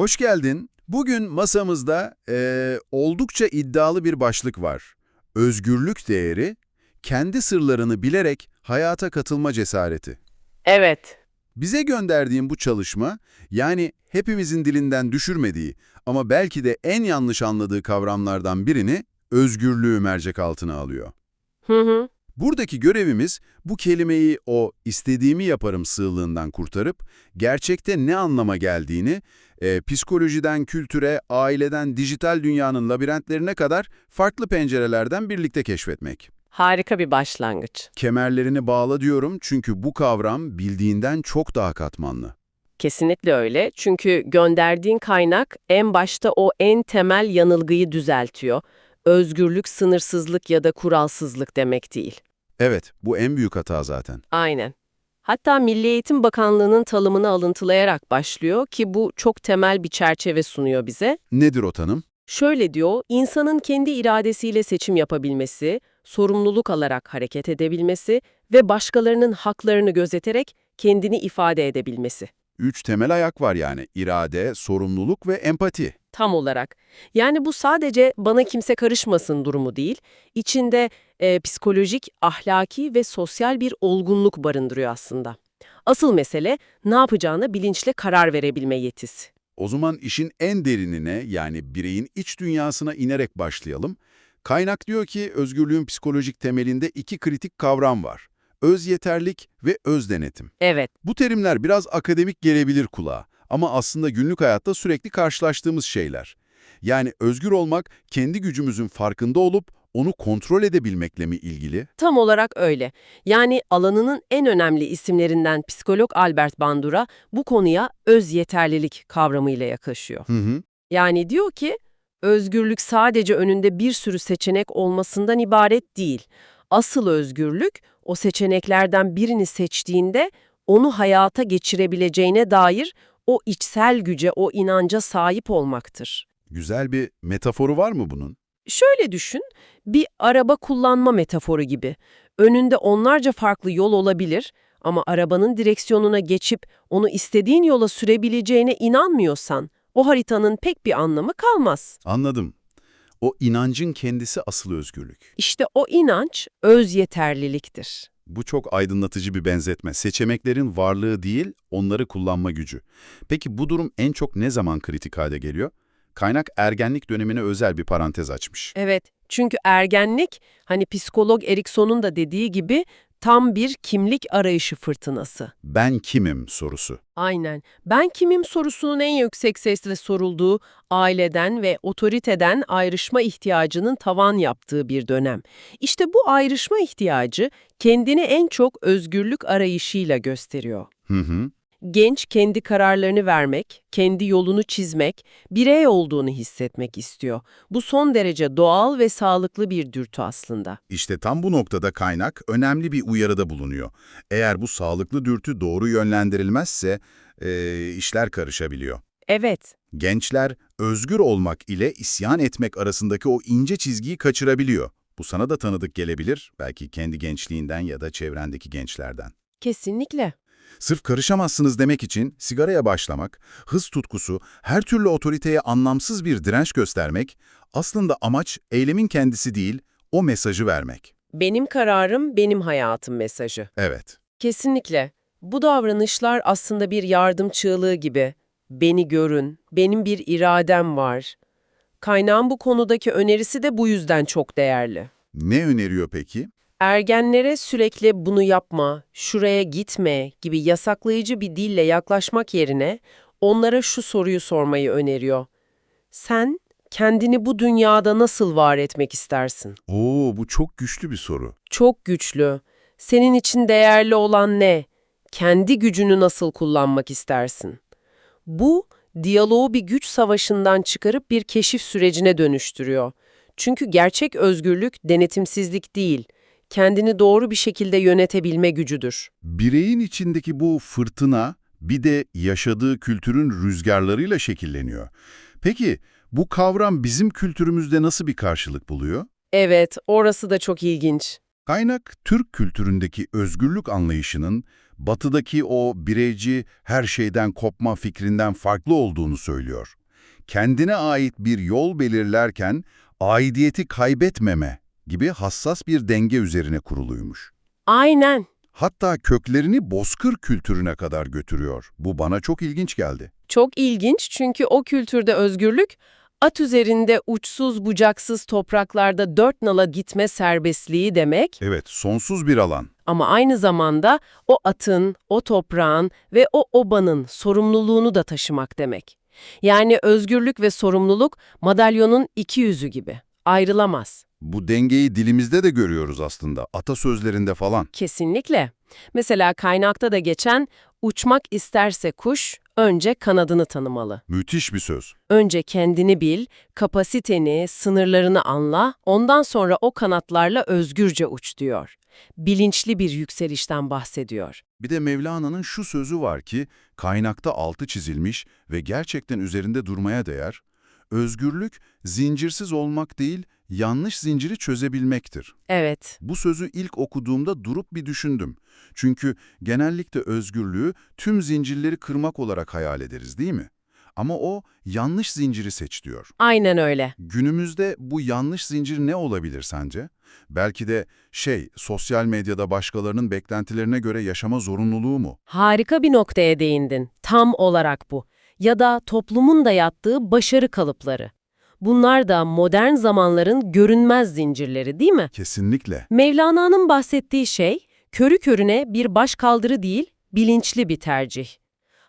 Hoş geldin. Bugün masamızda eee, oldukça iddialı bir başlık var. Özgürlük değeri, kendi sırlarını bilerek hayata katılma cesareti. Evet, Bize gönderdiğin bu çalışma, yani hepimizin dilinden düşürmediği ama belki de en yanlış anladığı kavramlardan birini özgürlüğü mercek altına alıyor. hı hı, Buradaki görevimiz bu kelimeyi o istediğimi yaparım sığlığından kurtarıp gerçekte ne anlama geldiğini e, psikolojiden kültüre, aileden dijital dünyanın labirentlerine kadar farklı pencerelerden birlikte keşfetmek. harika bir başlangıç. Kemerlerini bağla diyorum çünkü bu kavram bildiğinden çok daha katmanlı. Kesinlikle öyle çünkü gönderdiğin kaynak en başta o en temel yanılgıyı düzeltiyor. Özgürlük, sınırsızlık ya da kuralsızlık demek değil. Evet, bu en büyük hata zaten. Aynen. Hatta Milli Eğitim Bakanlığı'nın tanımını alıntılayarak başlıyor ki bu çok temel bir çerçeve sunuyor bize. Nedir o tanım? Şöyle diyor, insanın kendi iradesiyle seçim yapabilmesi, sorumluluk alarak hareket edebilmesi ve başkalarının haklarını gözeterek kendini ifade edebilmesi. Üç temel ayak var yani. İrade, sorumluluk ve empati. Tam olarak. Yani bu sadece bana kimse karışmasın durumu değil, içinde e, psikolojik, ahlaki ve sosyal bir olgunluk barındırıyor aslında. Asıl mesele ne yapacağına bilinçle karar verebilme yetisi. O zaman işin en derinine yani bireyin iç dünyasına inerek başlayalım. Kaynak diyor ki özgürlüğün psikolojik temelinde iki kritik kavram var. Öz yeterlik ve öz denetim. Evet, Bu terimler biraz akademik gelebilir kulağa ama aslında günlük hayatta sürekli karşılaştığımız şeyler. Yani özgür olmak kendi gücümüzün farkında olup onu kontrol edebilmekle mi ilgili? tam olarak öyle. Yani alanının en önemli isimlerinden psikolog Albert Bandura bu konuya öz yeterlilik kavramıyla yaklaşıyor. Hı hı. Yani diyor ki, özgürlük sadece önünde bir sürü seçenek olmasından ibaret değil. Asıl özgürlük, o seçeneklerden birini seçtiğinde onu hayata geçirebileceğine dair o içsel güce, o inanca sahip olmaktır. Güzel bir metaforu var mı bunun? Şöyle düşün, bir araba kullanma metaforu gibi. Önünde onlarca farklı yol olabilir ama arabanın direksiyonuna geçip onu istediğin yola sürebileceğine inanmıyorsan, o haritanın pek bir anlamı kalmaz. Anladım. O inancın kendisi asıl özgürlük. İşte o inanç öz yeterliliktir. Bu çok aydınlatıcı bir benzetme. Seçeneklerin varlığı değil, onları kullanma gücü. Peki bu durum en çok ne zaman kritik hale geliyor? Kaynak ergenlik dönemine özel bir parantez açmış. Evet, çünkü ergenlik, hani psikolog Erikson'un da dediği gibi tam bir kimlik arayışı fırtınası. Ben kimim sorusu. Aynen. Ben kimim sorusunun en yüksek sesle sorulduğu, aileden ve otoriteden ayrışma ihtiyacının tavan yaptığı bir dönem. İşte bu ayrışma ihtiyacı kendini en çok özgürlük arayışıyla gösteriyor. Hı hı. Genç kendi kararlarını vermek, kendi yolunu çizmek, birey olduğunu hissetmek istiyor. Bu son derece doğal ve sağlıklı bir dürtü aslında. İşte tam bu noktada kaynak önemli bir uyarıda bulunuyor. Eğer bu sağlıklı dürtü doğru yönlendirilmezse eee, işler karışabiliyor. Evet, Gençler özgür olmak ile isyan etmek arasındaki o ince çizgiyi kaçırabiliyor. Bu sana da tanıdık gelebilir, belki kendi gençliğinden ya da çevrendeki gençlerden. kesinlikle. Sırf karışamazsınız demek için sigaraya başlamak, hız tutkusu, her türlü otoriteye anlamsız bir direnç göstermek, aslında amaç eylemin kendisi değil, o mesajı vermek. Benim kararım, benim hayatım mesajı. Evet, Kesinlikle. Bu davranışlar aslında bir yardım çığlığı gibi. Beni görün, benim bir iradem var. Kaynağın bu konudaki önerisi de bu yüzden çok değerli. ne öneriyor peki? Ergenlere sürekli bunu yapma, şuraya gitme gibi yasaklayıcı bir dille yaklaşmak yerine onlara şu soruyu sormayı öneriyor. Sen kendini bu dünyada nasıl var etmek istersin? Oo, bu çok güçlü bir soru. Çok güçlü. Senin için değerli olan ne? Kendi gücünü nasıl kullanmak istersin? Bu, diyaloğu bir güç savaşından çıkarıp bir keşif sürecine dönüştürüyor. Çünkü gerçek özgürlük denetimsizlik değil, kendini doğru bir şekilde yönetebilme gücüdür. Bireyin içindeki bu fırtına bir de yaşadığı kültürün rüzgarlarıyla şekilleniyor. Peki bu kavram bizim kültürümüzde nasıl bir karşılık buluyor? Evet, orası da çok ilginç. Kaynak, Türk kültüründeki özgürlük anlayışının batıdaki o bireyci her şeyden kopma fikrinden farklı olduğunu söylüyor. Kendine ait bir yol belirlerken aidiyeti kaybetmeme gibi hassas bir denge üzerine kuruluymuş. Aynen. Hatta köklerini bozkır kültürüne kadar götürüyor. Bu bana çok ilginç geldi. Çok ilginç çünkü o kültürde özgürlük, at üzerinde uçsuz bucaksız topraklarda dört nala gitme serbestliği demek Evet, sonsuz bir alan. ama aynı zamanda o atın, o toprağın ve o obanın sorumluluğunu da taşımak demek. Yani özgürlük ve sorumluluk madalyonun iki yüzü gibi. Ayrılamaz. Bu dengeyi dilimizde de görüyoruz aslında, atasözlerinde falan. Kesinlikle. Mesela kaynakta da geçen uçmak isterse kuş önce kanadını tanımalı. Müthiş bir söz. Önce kendini bil, kapasiteni, sınırlarını anla, ondan sonra o kanatlarla özgürce uç diyor. Bilinçli bir yükselişten bahsediyor. Bir de Mevlana'nın şu sözü var ki, kaynakta altı çizilmiş ve gerçekten üzerinde durmaya değer. Özgürlük, zincirsiz olmak değil, yanlış zinciri çözebilmektir. Evet, Bu sözü ilk okuduğumda durup bir düşündüm. Çünkü genellikle özgürlüğü tüm zincirleri kırmak olarak hayal ederiz değil mi? Ama o yanlış zinciri seç diyor. aynen öyle. Günümüzde bu yanlış zincir ne olabilir sence? Belki de şey, sosyal medyada başkalarının beklentilerine göre yaşama zorunluluğu mu? Harika bir noktaya değindin. Tam olarak bu. Ya da toplumun da yattığı başarı kalıpları. Bunlar da modern zamanların görünmez zincirleri değil mi? Kesinlikle. Mevlana'nın bahsettiği şey, körü körüne bir başkaldırı değil, bilinçli bir tercih.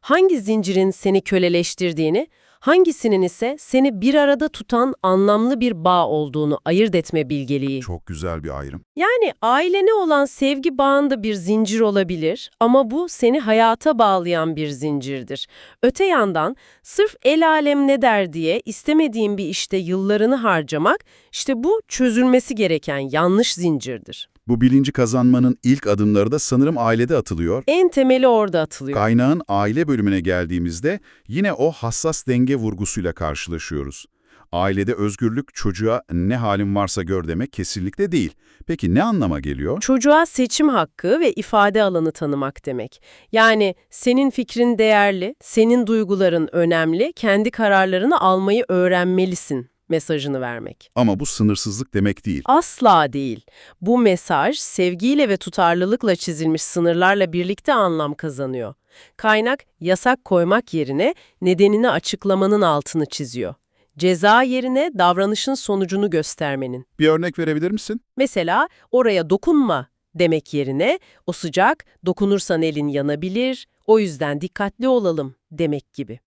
Hangi zincirin seni köleleştirdiğini, hangisinin ise seni bir arada tutan anlamlı bir bağ olduğunu ayırt etme bilgeliği. Çok güzel bir ayrım. Yani ailene olan sevgi bağında bir zincir olabilir ama bu seni hayata bağlayan bir zincirdir. Öte yandan sırf el alem ne der diye istemediğin bir işte yıllarını harcamak, işte bu çözülmesi gereken yanlış zincirdir. Bu bilinci kazanmanın ilk adımları da sanırım ailede atılıyor. En temeli orada atılıyor. Kaynağın aile bölümüne geldiğimizde yine o hassas denge vurgusuyla karşılaşıyoruz. Ailede özgürlük çocuğa ne halin varsa gör demek kesinlikle değil. Peki ne anlama geliyor? Çocuğa seçim hakkı ve ifade alanı tanımak demek. Yani senin fikrin değerli, senin duyguların önemli, kendi kararlarını almayı öğrenmelisin mesajını vermek. Ama bu sınırsızlık demek değil. Asla değil. Bu mesaj sevgiyle ve tutarlılıkla çizilmiş sınırlarla birlikte anlam kazanıyor. Kaynak yasak koymak yerine nedenini açıklamanın altını çiziyor. Ceza yerine davranışın sonucunu göstermenin. Bir örnek verebilir misin? Mesela oraya dokunma demek yerine o sıcak, dokunursan elin yanabilir, o yüzden dikkatli olalım demek gibi.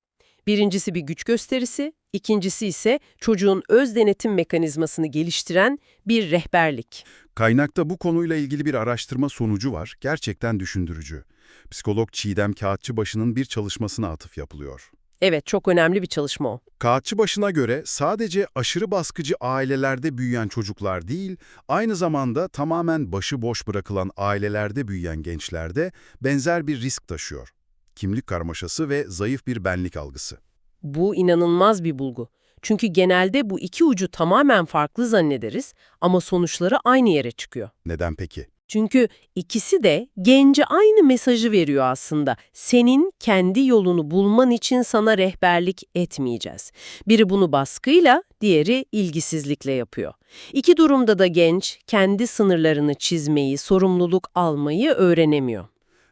Birincisi bir güç gösterisi, ikincisi ise çocuğun öz denetim mekanizmasını geliştiren bir rehberlik. Kaynakta bu konuyla ilgili bir araştırma sonucu var. Gerçekten düşündürücü. Psikolog Çiğdem Kağıtçıbaşı'nın bir çalışmasına atıf yapılıyor. Evet, çok önemli bir çalışma o. Kağıtçıbaşı'na göre sadece aşırı baskıcı ailelerde büyüyen çocuklar değil, aynı zamanda tamamen başıboş bırakılan ailelerde büyüyen gençler de benzer bir risk taşıyor. Kimlik karmaşası ve zayıf bir benlik algısı. Bu inanılmaz bir bulgu. Çünkü genelde bu iki ucu tamamen farklı zannederiz ama sonuçları aynı yere çıkıyor. Neden peki? Çünkü ikisi de gence aynı mesajı veriyor aslında. Senin kendi yolunu bulman için sana rehberlik etmeyeceğiz. Biri bunu baskıyla, diğeri ilgisizlikle yapıyor. İki durumda da genç kendi sınırlarını çizmeyi, sorumluluk almayı öğrenemiyor.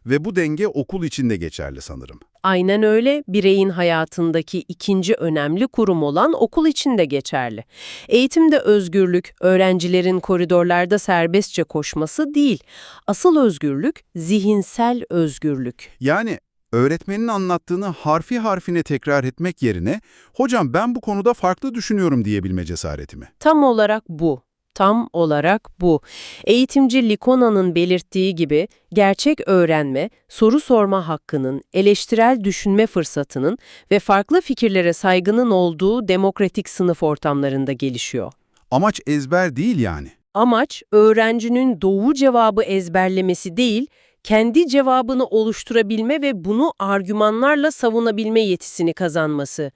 Ve bu denge okul içinde geçerli sanırım. Aynen öyle bireyin hayatındaki ikinci önemli kurum olan okul için de geçerli. Eğitimde özgürlük, öğrencilerin koridorlarda serbestçe koşması değil. Asıl özgürlük, zihinsel özgürlük. Yani öğretmenin anlattığını harfi harfine tekrar etmek yerine, hocam ben bu konuda farklı düşünüyorum diyebilme cesareti mi? Tam olarak bu. Tam olarak bu. Eğitimci Likona'nın belirttiği gibi gerçek öğrenme, soru sorma hakkının, eleştirel düşünme fırsatının ve farklı fikirlere saygının olduğu demokratik sınıf ortamlarında gelişiyor. Amaç ezber değil yani. Amaç öğrencinin doğru cevabı ezberlemesi değil, kendi cevabını oluşturabilme ve bunu argümanlarla savunabilme yetisini kazanması.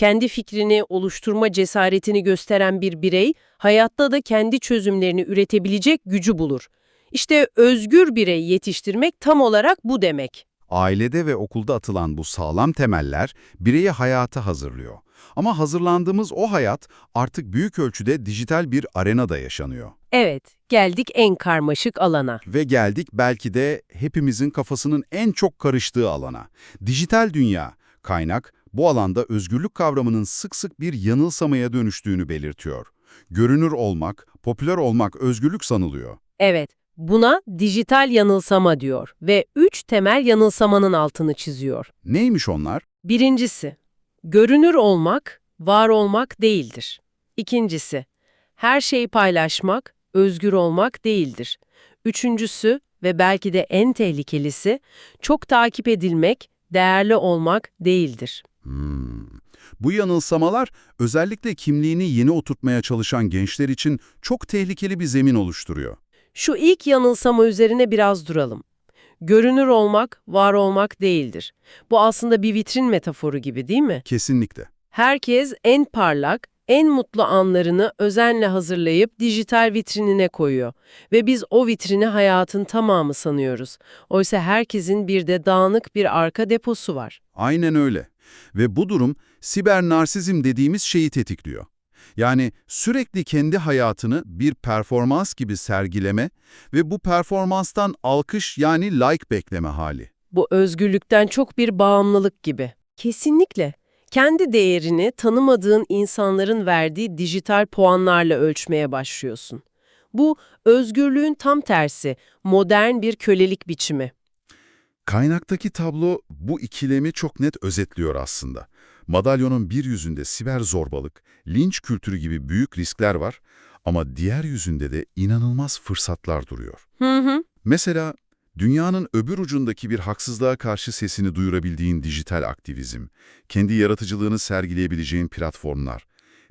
Kendi fikrini oluşturma cesaretini gösteren bir birey, hayatta da kendi çözümlerini üretebilecek gücü bulur. İşte özgür birey yetiştirmek tam olarak bu demek. Ailede ve okulda atılan bu sağlam temeller bireyi hayata hazırlıyor. Ama hazırlandığımız o hayat artık büyük ölçüde dijital bir arenada yaşanıyor. Evet, geldik en karmaşık alana. Ve geldik belki de hepimizin kafasının en çok karıştığı alana. Dijital dünya, kaynak, bu alanda özgürlük kavramının sık sık bir yanılsamaya dönüştüğünü belirtiyor. Görünür olmak, popüler olmak özgürlük sanılıyor. Evet, buna dijital yanılsama diyor ve üç temel yanılsamanın altını çiziyor. Neymiş onlar? Birincisi, görünür olmak, var olmak değildir. İkincisi, her şeyi paylaşmak, özgür olmak değildir. Üçüncüsü ve belki de en tehlikelisi, çok takip edilmek, değerli olmak değildir. Hmm. Bu yanılsamalar özellikle kimliğini yeni oturtmaya çalışan gençler için çok tehlikeli bir zemin oluşturuyor. Şu ilk yanılsama üzerine biraz duralım. Görünür olmak, var olmak değildir. Bu aslında bir vitrin metaforu gibi değil mi? Kesinlikle. Herkes en parlak, en mutlu anlarını özenle hazırlayıp dijital vitrinine koyuyor. Ve biz o vitrini hayatın tamamı sanıyoruz. Oysa herkesin bir de dağınık bir arka deposu var. Aynen öyle. Ve bu durum siber narsizm dediğimiz şeyi tetikliyor. Yani sürekli kendi hayatını bir performans gibi sergileme ve bu performanstan alkış yani like bekleme hali. Bu özgürlükten çok bir bağımlılık gibi. Kesinlikle. Kendi değerini tanımadığın insanların verdiği dijital puanlarla ölçmeye başlıyorsun. Bu özgürlüğün tam tersi, modern bir kölelik biçimi. Kaynaktaki tablo bu ikilemi çok net özetliyor aslında. Madalyonun bir yüzünde siber zorbalık, linç kültürü gibi büyük riskler var ama diğer yüzünde de inanılmaz fırsatlar duruyor. Hı hı. Mesela dünyanın öbür ucundaki bir haksızlığa karşı sesini duyurabildiğin dijital aktivizm, kendi yaratıcılığını sergileyebileceğin platformlar,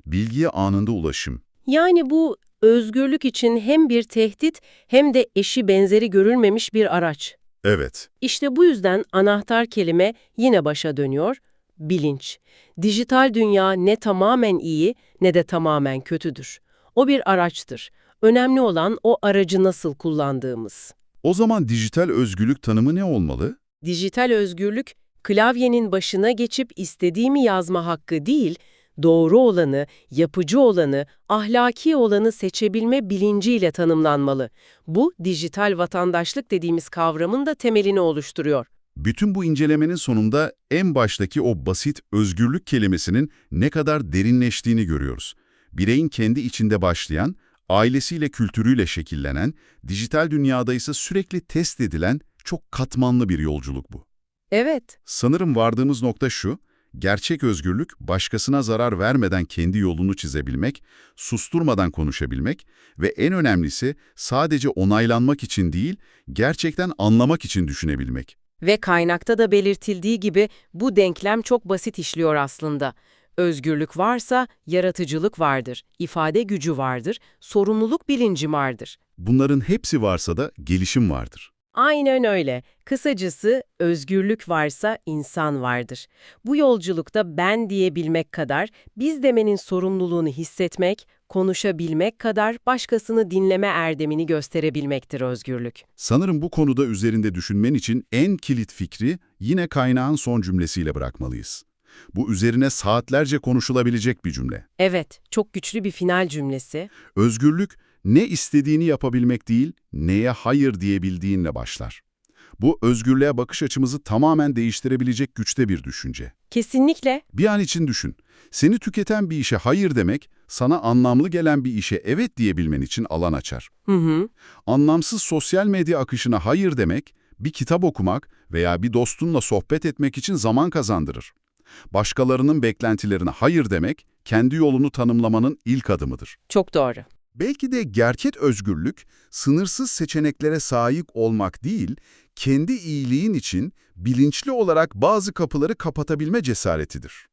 bilgiye anında ulaşım. Yani bu özgürlük için hem bir tehdit hem de eşi benzeri görülmemiş bir araç. Evet, İşte bu yüzden anahtar kelime yine başa dönüyor, bilinç. Dijital dünya ne tamamen iyi ne de tamamen kötüdür. O bir araçtır. Önemli olan o aracı nasıl kullandığımız. o zaman dijital özgürlük tanımı ne olmalı? Dijital özgürlük, klavyenin başına geçip istediğimi yazma hakkı değil, doğru olanı, yapıcı olanı, ahlaki olanı seçebilme bilinciyle tanımlanmalı. Bu, dijital vatandaşlık dediğimiz kavramın da temelini oluşturuyor. Bütün bu incelemenin sonunda en baştaki o basit özgürlük kelimesinin ne kadar derinleştiğini görüyoruz. Bireyin kendi içinde başlayan, ailesiyle kültürüyle şekillenen, dijital dünyada ise sürekli test edilen çok katmanlı bir yolculuk bu. Evet, Sanırım vardığımız nokta şu, gerçek özgürlük başkasına zarar vermeden kendi yolunu çizebilmek, susturmadan konuşabilmek ve en önemlisi sadece onaylanmak için değil, gerçekten anlamak için düşünebilmek. Ve kaynakta da belirtildiği gibi bu denklem çok basit işliyor aslında. Özgürlük varsa yaratıcılık vardır, ifade gücü vardır, sorumluluk bilinci vardır. Bunların hepsi varsa da gelişim vardır. Aynen öyle. Kısacası özgürlük varsa insan vardır. Bu yolculukta ben diyebilmek kadar biz demenin sorumluluğunu hissetmek, konuşabilmek kadar başkasını dinleme erdemini gösterebilmektir özgürlük. Sanırım bu konuda üzerinde düşünmen için en kilit fikri yine kaynağın son cümlesiyle bırakmalıyız. Bu üzerine saatlerce konuşulabilecek bir cümle. Evet, çok güçlü bir final cümlesi. Özgürlük, ne istediğini yapabilmek değil, neye hayır diyebildiğinle başlar. Bu özgürlüğe bakış açımızı tamamen değiştirebilecek güçte bir düşünce. Kesinlikle. Bir an için düşün. Seni tüketen bir işe hayır demek, sana anlamlı gelen bir işe evet diyebilmen için alan açar. Hı hı. Anlamsız sosyal medya akışına hayır demek, bir kitap okumak veya bir dostunla sohbet etmek için zaman kazandırır. Başkalarının beklentilerine hayır demek, kendi yolunu tanımlamanın ilk adımıdır. Çok doğru. Belki de gerçek özgürlük, sınırsız seçeneklere sahip olmak değil, kendi iyiliğin için bilinçli olarak bazı kapıları kapatabilme cesaretidir.